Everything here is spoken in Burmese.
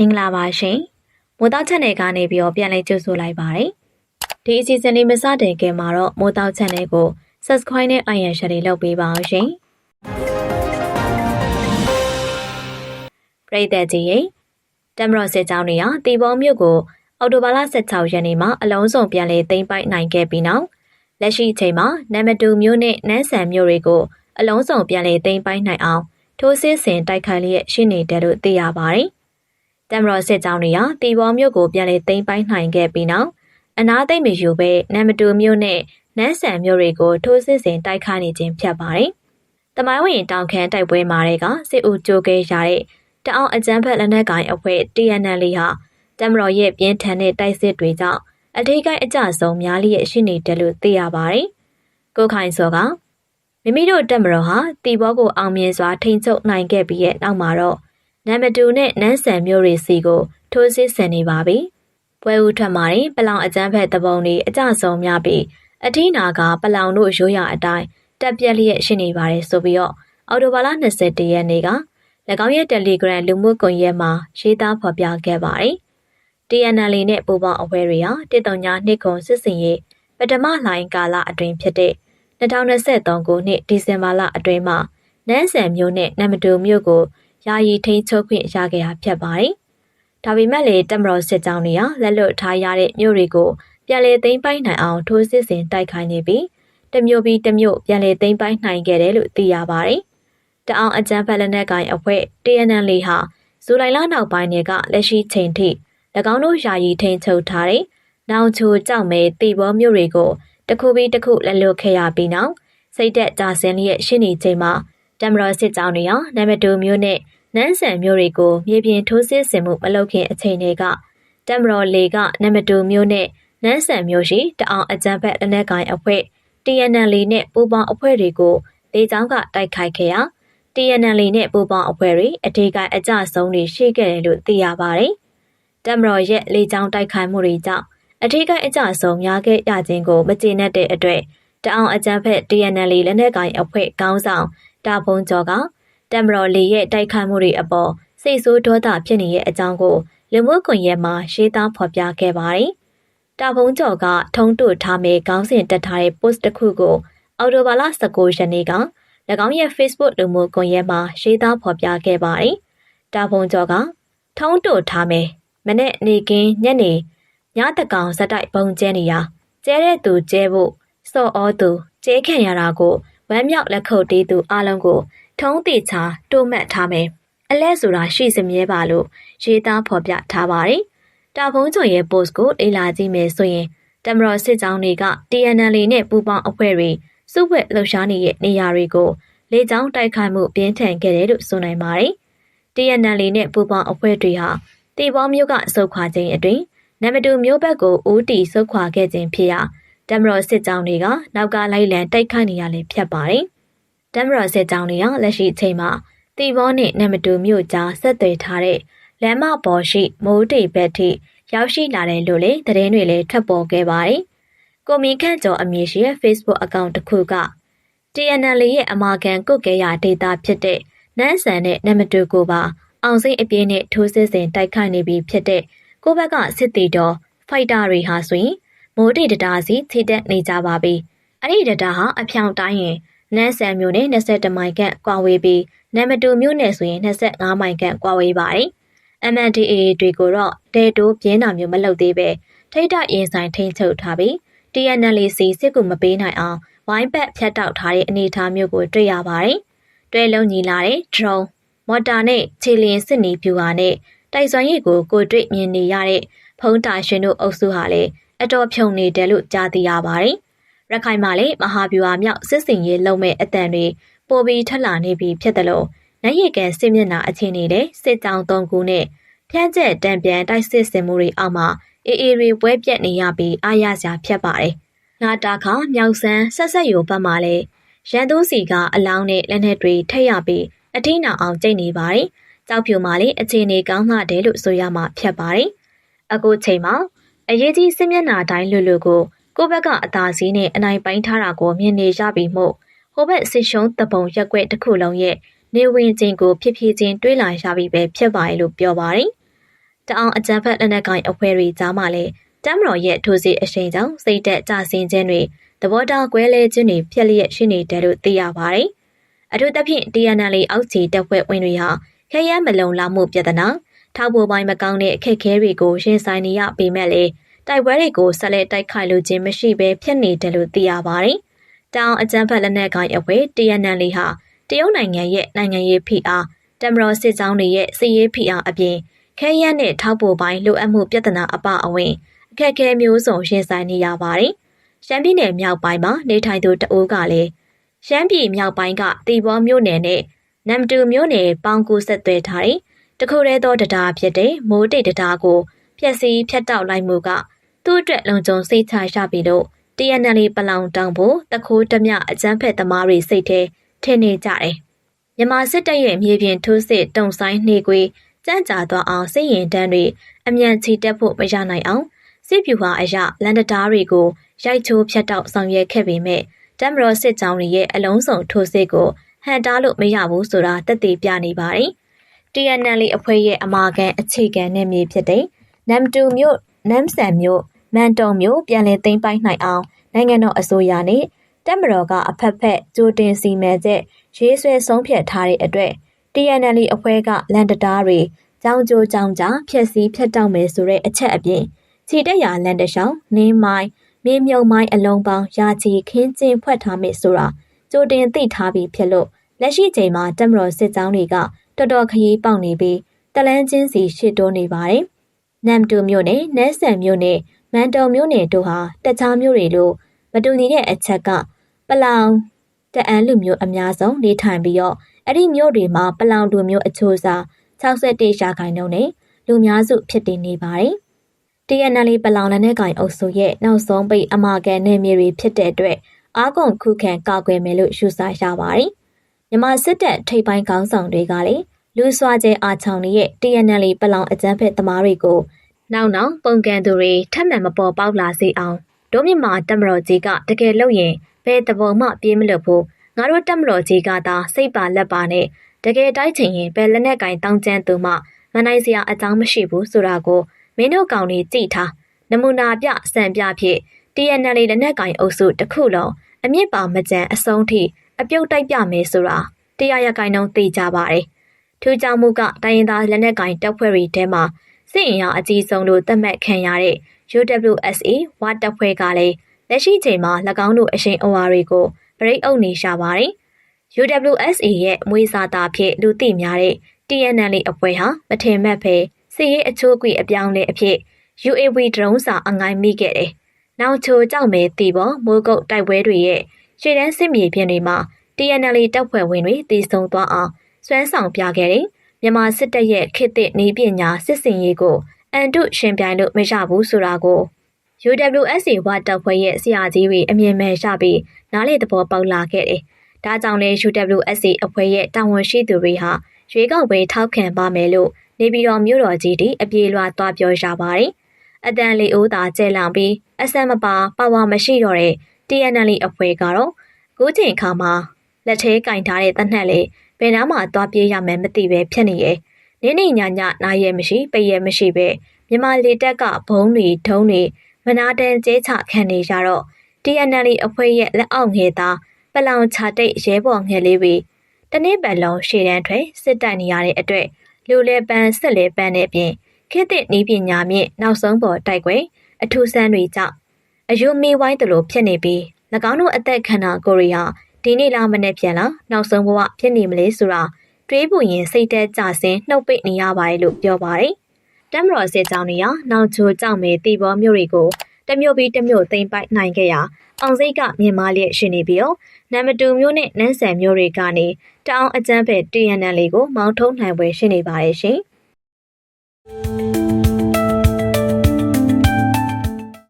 မင်္ဂလာပါရှင်မိုးတောက်ချက်နယ်ကနေပြီးတော့ပြန်လည်ကြိုဆိုလိုက်ပါတယ်ဒီအစီအစဉ်လေးမစတင်ခင်မှာတော့မိုးတောက်ချက်နယ်ကို subscribe နဲ့ like and share လေးလုပ်ပေးပါအောင်ရှင်ပရိသတ်ကြီးရေတမတော်စစ်ကြောင်းတွေကတီဘောမြို့ကိုအော်တိုဘာလ16ရက်နေ့မှာအလုံးစုံပြန်လည်သိမ်းပိုက်နိုင်ခဲ့ပြီးနောက်လက်ရှိအချိန်မှာနံပါတ်2မြို့နဲ့နန်းဆန်မြို့တွေကိုအလုံးစုံပြန်လည်သိမ်းပိုက်နိုင်အောင်ထိုးစစ်ဆင်တိုက်ခိုက်လျက်ရှိနေတယ်လို့သိရပါတယ်။ တမတော်စစ်ကြောင်းတွေကတီဘောမြို့ကိုပြန်လည်သိမ်းပိုက်နိုင်ခဲ့ပြီးနောက်အနာသိမ့်မယူပဲနံပါတ်2မြို့နဲ့နန်းဆန်မြို့တွေကိုထိုးစစ်ဆင်တိုက်ခိုက်နေခြင်းဖြစ်ပါတယ်။တမိုင်းဝင်တောင်ခမ်းတိုက်ပွဲမှာတွေကစစ်ဦးကြိုးခဲ့ရတဲ့တအောင်အကြမ်းဖက်လက်နက်ကိုင်အဖွဲ့ TNL ဟာတမတော်ရဲ့ပြင်းထန်တဲ့တိုက်စစ်တွေကြောင့်အထူးကိအကြဆုံးများလျက်ရှိနေတယ်လို့သိရပါတယ်။ကိုခိုင်စောကမိမိတို့တက်မတော်ဟာတီဘောကိုအောင်မြင်စွာထိန်းချုပ်နိုင်ခဲ့ပြီးရဲ့နောက်မှာတော့ နံပါတ်2နဲ့နန်းဆန်မျိုးတွေစီကိုထိုးစစ်ဆင်နေပါပြီ။ပွဲဦးထွက်မှာရင်ပလောင်အကျန်းဖက်တပုံတွေအကြဆုံးများပြီးအထီးနာကပလောင်တို့ရိုးရအတိုင်းတက်ပြက်လျက်ရှိနေပါတယ်ဆိုပြီးတော့အော်တိုဘာလ21ရက်နေ့က၎င်းရဲ့ Telegram လူမှုကွန်ရက်မှာရေးသားဖော်ပြခဲ့ပါတယ်။ TNL နဲ့ပူပေါင်းအဖွဲ့တွေဟာတစ်တုံညာနှစ်ခုစစ်စင်ရေးပထမလှိုင်းကာလအတွင်းဖြစ်တဲ့2023ခုနှစ်ဒီဇင်ဘာလအတွင်းမှာနန်းဆန်မြို့နဲ့နမတူမြို့ကို ယာယီထိန်းချုပ်ခွင့်ရခဲ့တာဖြစ်ပါတယ်။ဒါပေမဲ့လေတမတော်စစ်ကြောင်းတွေကလက်လွတ်ထားရတဲ့မြို့တွေကိုပြန်လည်သိမ်းပိုက်နိုင်အောင်ထိုးစစ်ဆင်တိုက်ခိုက်နေပြီးတမျိုးပြီးတမျိုးပြန်လည်သိမ်းပိုက်နိုင်ခဲ့တယ်လို့သိရပါတယ်။တအောင်အကြမ်းဖက်လက်နက်ကိုင်အဖွဲ့ TNL ဟာဇူလိုင်လနောက်ပိုင်းတွေကလက်ရှိချိန်ထိ၎င်းတို့ယာယီထိန်းချုပ်ထားတဲ့နောင်ချိုကြောက်မဲတီဘောမြို့တွေကိုတခုပြီးတခုလက်လွတ်ခဲ့ရပြီးနောက်စိတ်သက်ကြဆင်းလျက်ရှိနေချိန်မှာတမတော်စစ်ကြောင်းတွေဟာနံပါတ်2မျိုးနဲ့ နန်းဆန်မျိုးတွေကိုမြေပြင်ထိုးစစ်ဆင်မှုမလုပ်ခင်အချိန်တွေကတမတော်လေကနံပါတ်2မျိုးနဲ့နန်းဆန်မျိုးရှိတအောင်အကြံဖက်လက်နက်ကိုင်အဖွဲ့ TNL နဲ့ပူပေါင်းအဖွဲ့တွေကိုဒေချောင်းကတိုက်ခိုက်ခဲ့ရာ TNL နဲ့ပူပေါင်းအဖွဲ့တွေအထေကအကြဆုံးတွေရှိခဲ့တယ်လို့သိရပါတယ်။တမတော်ရဲ့လေကြောင်းတိုက်ခိုက်မှုတွေကြောင့်အထူးကအကြဆုံးများခဲ့ရခြင်းကိုမကျေနပ်တဲ့အတွက်တအောင်အကြမ်းဖက် TNL လက်နက်ကိုင်အဖွဲ့ကောင်းဆောင်တာဖုံကျော်က တမတော်လေရဲ့တိုက်ခိုက်မှုတွေအပေါ်စိတ်ဆိုးဒေါသဖြစ်နေတဲ့အကြောင်းကိုလူမှုကွန်ရက်မှာရေးသားဖော်ပြခဲ့ပါတယ်။တာဖုံကျော်ကထုံးတို့ထားမဲ့ခေါင်းစဉ်တက်ထားတဲ့ post တစ်ခုကိုအော်တိုဘာလ19ရက်နေ့က၎င်းရဲ့ Facebook လူမှုကွန်ရက်မှာရေးသားဖော်ပြခဲ့ပါတယ်။တာဖုံကျော်ကထုံးတို့ထားမယ်မနေ့နေကင်းညနေညတကောင်ဇက်တိုက်ပုံကျဲနေရကျဲတဲ့သူကျဲဖို့စော့ဩသူကျဲခံရတာကိုဝမ်းမြောက်လက်ခုပ်တီးသူအလုံးကို ထုံးတိချာတိုးမှတ်ထားမယ်အလဲဆိုတာရှိစမြဲပါလို့ရေးသားဖော်ပြထားပါတယ်တာဖုံးချွန်ရဲ့ post ကိုလေ့လာကြည့်မယ်ဆိုရင်တမတော်စစ်ကြောင်းတွေက TNL နဲ့ပူးပေါင်းအဖွဲ့တွေစုဖွဲ့လှုပ်ရှားနေတဲ့နေရာတွေကိုလေကြောင်းတိုက်ခိုက်မှုပြင်းထန်ခဲ့တယ်လို့ဆိုနိုင်ပါတယ်။ TNL နဲ့ပူးပေါင်းအဖွဲ့တွေဟာတေဘောမျိုးကစုခွာခြင်းအတွင်းနံပါတ်2မျိုးဘက်ကိုဦးတီဆုတ်ခွာခဲ့ခြင်းဖြစ်ရာတမတော်စစ်ကြောင်းတွေကနောက်ကလိုက်လံတိုက်ခိုက်နေရလည်းဖြစ်ပါတယ်။ တမတော်စစ်ကြောင်းတွေကလက်ရှိအချိန်မှာတီဘောနဲ့နံပါတ်2မျိုးကြားဆက်သွယ်ထားတဲ့လမ်းမပေါ်ရှိမိုးတိတ်ဘက်ထိရောက်ရှိလာတယ်လို့လည်းသတင်းတွေလည်းထွက်ပေါ်ခဲ့ပါတယ်။ကိုမီခန့်ကျော်အမည်ရှိတဲ့ Facebook အကောင့်တစ်ခုက TNL ရဲ့အမာခံကုတ်ကဲရဒေတာဖြစ်တဲ့နန်းဆန်နဲ့နံပါတ်2ကိုပါအောင်စိတ်အပြင်းနဲ့ထိုးစစ်ဆင်တိုက်ခိုက်နေပြီဖြစ်တဲ့ကိုဘက်ကစစ်တီတော်ဖိုက်တာတွေဟာဆိုရင်မိုးတိတတာစီထိတက်နေကြပါပြီ။အဲ့ဒီတတာဟာအဖြောင်တိုင်းရင် နန်းဆန်မျိုးနဲ့22မိုင်ခန့်ကွာဝေးပြီးနံပါတ်2မျိုးနဲ့ဆိုရင်25မိုင်ခန့်ကွာဝေးပါတယ်။ MNDAA တွေကိုတော့ဒေတိုးပြင်းတာမျိုးမလုပ်သေးပဲထိတ်တရင်ဆိုင်ထိန်ချုပ်ထားပြီး TNL စီစစ်ကူမပေးနိုင်အောင်ဝိုင်းပတ်ဖြတ်တောက်ထားတဲ့အနေအထားမျိုးကိုတွေ့ရပါတယ်။တွဲလုံးညီလာတဲ့ drone မော်တာနဲ့ခြေလျင်စစ်နီပြူဟာနဲ့တိုက်စွမ်းရည်ကိုကိုတွေ့မြင်နေရတဲ့ဖုံးတာရှင်တို့အုပ်စုဟာလည်းအတော်ဖြုံနေတယ်လို့ကြားသိရပါတယ်။ ရခိုင်မှာလည်းမဟာဗျူဟာမြောက်စစ်စင်ရေးလုံးမဲ့အတန်တွေပိုပြီးထက်လာနေပြီဖြစ်တယ်လို့နိုင်ရကန်စစ်မျက်နှာအခြေအနေနဲ့စစ်ကြောင်းသုံးခုနဲ့ဖြန့်ကျက်တံပြန်တိုက်စစ်စင်မှုတွေအောက်မှာအေးအေးတွေပွဲပြက်နေရပြီးအားရစရာဖြစ်ပါတယ်။နာတာခါမြောက်ဆန်းဆက်ဆက်ရိုဘက်မှာလည်းရန်သူစီကအလောင်းနဲ့လက်နက်တွေထက်ရပြီးအထင်းနာအောင်ကျိတ်နေပါတယ်။ကြောက်ဖြူမှာလည်းအခြေအနေကောင်းလာတယ်လို့ဆိုရမှာဖြစ်ပါတယ်။အခုချိန်မှာအရေးကြီးစစ်မျက်နှာတိုင်းလွတ်လွတ်ကို ကိုဘက်ကအသာစီးနဲ့အနိုင်ပိုင်းထားတာကိုမြင်နေရပြီမို့ဟိုဘက်စစ်ရှုံးတပုံရက်ွက်တစ်ခုလုံးရဲ့နေဝင်ခြင်းကိုဖြစ်ဖြစ်ချင်းတွေးလာရပြီပဲဖြစ်ပါရဲ့လို့ပြောပါတယ်။တအောင်အကြံဖက်လက်နက်ကိုင်အဖွဲ့တွေကြားမှာလည်းတမ်မတော်ရဲ့ထိုးစစ်အရှိန်ကြောင့်စိတ်တက်ကြဆင်းခြင်းတွေသဘောထားကွဲလဲခြင်းတွေဖြစ်လျက်ရှိနေတယ်လို့သိရပါတယ်။အထူးသဖြင့် TNL အောက်ခြေတပ်ဖွဲ့ဝင်တွေဟာခရမ်းမလုံလောက်မှုပြဿနာထောက်ပေါ်ပိုင်းမကောင်းတဲ့အခက်အခဲတွေကိုရင်ဆိုင်နေရပေမဲ့လည်း တိုက်ပွဲတွေကိုဆက်လက်တိုက်ခိုက်လို့ခြင်းမရှိဘဲဖြစ်နေတယ်လို့သိရပါတယ်။တောင်အကြမ်းဖက်လက်နက်ကိုင်အဖွဲ့ TNL ဟာတရုတ်နိုင်ငံရဲ့နိုင်ငံရေးဖိအားတမတော်စစ်ကြောင်းတွေရဲ့စစ်ရေးဖိအားအပြင်ခဲရန်နဲ့ထောက်ပိုပိုင်းလိုအပ်မှုပြဿနာအပအဝင်အခက်အခဲမျိုးစုံရင်ဆိုင်နေရပါတယ်။ရှမ်းပြည်နယ်မြောက်ပိုင်းမှာနေထိုင်သူတအိုးကလည်းရှမ်းပြည်မြောက်ပိုင်းကတီဘောမြို့နယ်နဲ့နမ်တူမြို့နယ်ပေါင်ကူဆက်သွဲထားတဲ့တခုတည်းသောတရားဖြစ်တဲ့မိုးတိတ်တရားကိုဖျက်ဆီးဖျက်တောက်လိုက်မှုက သူ့အတွက်လုံခြုံစိတ်ချရပြီလို့ TNL ပလောင်တောင်ဖို့တခိုးတမြအကျန်းဖက်သမားတွေစိတ်ထဲထင်နေကြတယ်။မြန်မာစစ်တပ်ရဲ့မြေပြင်ထိုးစစ်တုံဆိုင်နှေကွေးကြမ်းကြာသွားအောင်စစ်ရင်တန်းတွေအမြန်ချီတက်ဖို့မရနိုင်အောင်စစ်ပြူဟာအရလန်ဒတားတွေကိုရိုက်ချိုးဖျက်တောက်ဆောင်ရွက်ခဲ့ပေမဲ့တမ်မရောစစ်ကြောင်းတွေရဲ့အလုံးစုံထိုးစစ်ကိုဟန်တားလို့မရဘူးဆိုတာတက်သေးပြနေပါတယ်။ TNL အဖွဲ့ရဲ့အမာကန်အခြေခံနဲ့မြေဖြစ်တဲ့နမ်တူမြို့နမ်ဆန်မြို့ မန်တုံမြို့ပြန်လည်သိမ်းပိုက်နိုင်အောင်နိုင်ငံတော်အစိုးရနဲ့တက်မတော်ကအဖက်ဖက်ကြိုတင်စီမံချက်ရေးဆွဲဆုံးဖြတ်ထားတဲ့အတွက် TNL အဖွဲ့ကလန်တတားတွေကြောင်ကြိုကြောင်ကြဖြက်စီးဖြတ်တောက်မယ်ဆိုတဲ့အချက်အပြင်ခြေတက်ရလန်တရှောင်းနင်းမိုင်းမြေမြုံမိုင်းအလုံးပေါင်းရာချီခင်းကျင်းဖွက်ထားမယ်ဆိုတာကြိုတင်သိထားပြီးဖြစ်လို့လက်ရှိချိန်မှာတက်မတော်စစ်ကြောင်းတွေကတော်တော်ခရီးပေါက်နေပြီးတလန်းချင်းစီရှစ်တိုးနေပါတယ်။နမ်တူမြို့နယ်နန်းဆန်မြို့နယ် မန်တုံမြို့နယ်တို့ဟာတခြားမြို့တွေလိုမတူညီတဲ့အချက်ကပလောင်တအန်လူမျိုးအများဆုံးနေထိုင်ပြီးတော့အဲ့ဒီမြို့တွေမှာပလောင်လူမျိုးအချို့စား61ရာခိုင်နှုန်းနဲ့လူများစုဖြစ်တည်နေပါတယ်။ TNL ပလောင်လက်နက်ကင်အုပ်စုရဲ့နောက်ဆုံးပိတ်အမာကန်နယ်မြေတွေဖြစ်တဲ့အတွက်အာကုန်ခုခံကာကွယ်မယ်လို့ယူဆရပါတယ်။မြန်မာစစ်တပ်ထိပ်ပိုင်းခေါင်းဆောင်တွေကလည်းလူစွာကျဲအားချောင်းရဲ့ TNL ပလောင်အကြမ်းဖက်သမားတွေကို နောက်နောက်ပုံကန်သူတွေထပ်မံမပေါ်ပေါက်လာစေအောင်ဒိုမြင့်မာတက်မတော်ကြီးကတကယ်လို့ရင်ဘယ်တပုံမှပြေးမလို့ဘူးငါတို့တက်မတော်ကြီးကသာစိတ်ပါလက်ပါနဲ့တကယ်တိုက်ချင်ရင်ဘယ်လက်နဲ့ကင်တောင်းကျမ်းသူမှမနိုင်စရာအကြောင်းမရှိဘူးဆိုတာကိုမင်းတို့ကောင်တွေကြည့်ထားနမူနာပြစံပြဖြစ် TNL လက်နက်ကင်အုပ်စုတစ်ခုလုံးအမြင့်ပါမကြံအဆုံးထိအပြုတ်တိုက်ပြမယ်ဆိုတာတရားရကိုင်နှုန်းသိကြပါတယ်ထူးခြားမှုကတိုင်းရင်းသားလက်နက်ကင်တပ်ဖွဲ့တွေထဲမှာ စစ်အင်အားအကြီးဆုံးလို့သတ်မှတ်ခံရတဲ့ UWSA ဝါတပ်ဖွဲ့ကလည်းလက်ရှိချိန်မှာ၎င်းတို့အရှိန်အဝါတွေကိုဗရိတ်အုပ်နေရှာပါတယ်။ UWSA ရဲ့မွေးစာသားဖြစ်လူသိများတဲ့ TNL အဖွဲ့ဟာမထင်မှတ်ပဲစစ်ရေးအချိုးအကွေအပြောင်းလဲအဖြစ် UAV ဒရုန်းစာအငိုင်းမိခဲ့တယ်။နောက်ချိုကြောက်မဲတီပေါ်မိုးကုတ်တိုက်ပွဲတွေရဲ့ရှေ့တန်းစစ်မြေပြင်တွေမှာ TNL တပ်ဖွဲ့ဝင်တွေတည်ဆုံသွားအောင်စွမ်းဆောင်ပြခဲ့တယ်။ မြန်မာစစ်တပ်ရဲ့ခေတ်သစ်နည်းပညာစစ်စင်ရေးကိုအန်တုရှင်ပြိုင်လို့မရဘူးဆိုတာကို UWSA ဝတပ်ဖွဲ့ရဲ့ဆရာကြီးတွေအမြင်မဲ့ရပြီးနားလေသဘောပေါက်လာခဲ့တယ်။ဒါကြောင့်လဲ UWSA အဖွဲ့ရဲ့တာဝန်ရှိသူတွေဟာရွေးကောက်ပွဲထောက်ခံပါမယ်လို့နေပြည်တော်မြို့တော်ကြီးတီအပြေလွှာသွားပြောရပါတယ်။အတန်လေးအိုးသာကျဲလောင်ပြီးအဆန်မပါပါဝါမရှိတော့တဲ့ TNL အဖွဲ့ကတော့ခုချိန်ခါမှာလက်သေးကင်ထားတဲ့တနက်လေး ဘယ်နားမှသွားပြေးရမယ်မသိပဲဖြစ်နေရဲ့။နေနေညညနားရဲမရှိပိတ်ရဲမရှိပဲမြန်မာလေတက်ကဘုံတွေထုံးတွေမနာတန်ကျဲချခံနေကြတော့ TNL အဖွဲ့ရဲ့လက်အောက်ငယ်သားပလောင်ချတိတ်ရဲဘော်ငယ်လေးတွေတနေ့ပတ်လုံးရှေ့တန်းထွေစစ်တိုက်နေရတဲ့အတွက်လူလဲပန်းစစ်လဲပန်းတဲ့အပြင်ခေတ်သစ်နည်းပညာမြင့်နောက်ဆုံးပေါ်တိုက်ွယ်အထူးဆန်းတွေကြောင့်အယူမီဝိုင်းတလို့ဖြစ်နေပြီး၎င်းတို့အသက်ခန္ဓာကိုယ်ရီဟာ ဒီနေ့လာမနေ့ပြန်လာနောက်ဆုံးဘဝဖြစ်နေမလဲဆိုတာတွေးပူရင်စိတ်သက်ကြဆင်းနှုတ်ပိတ်နေရပါတယ်လို့ပြောပါတယ်။တမ်မတော်စစ်ကြောင်းတွေကနောက်ချိုကြောင့်ပဲတီဘောမျိုးတွေကိုတမျိုးပြီးတမျိုးသိမ့်ပိုက်နိုင်ခဲ့ရာအောင်စိတ်ကမြင်မာလျက်ရှိနေပြီးတော့နံပါတ်2မျိုးနဲ့နန်းဆန်မျိုးတွေကနေတအောင်အကျန်းဖက် TNL လေးကိုမောင်းထုံးနိုင်ပွဲရှိနေပါတယ်ရှင်။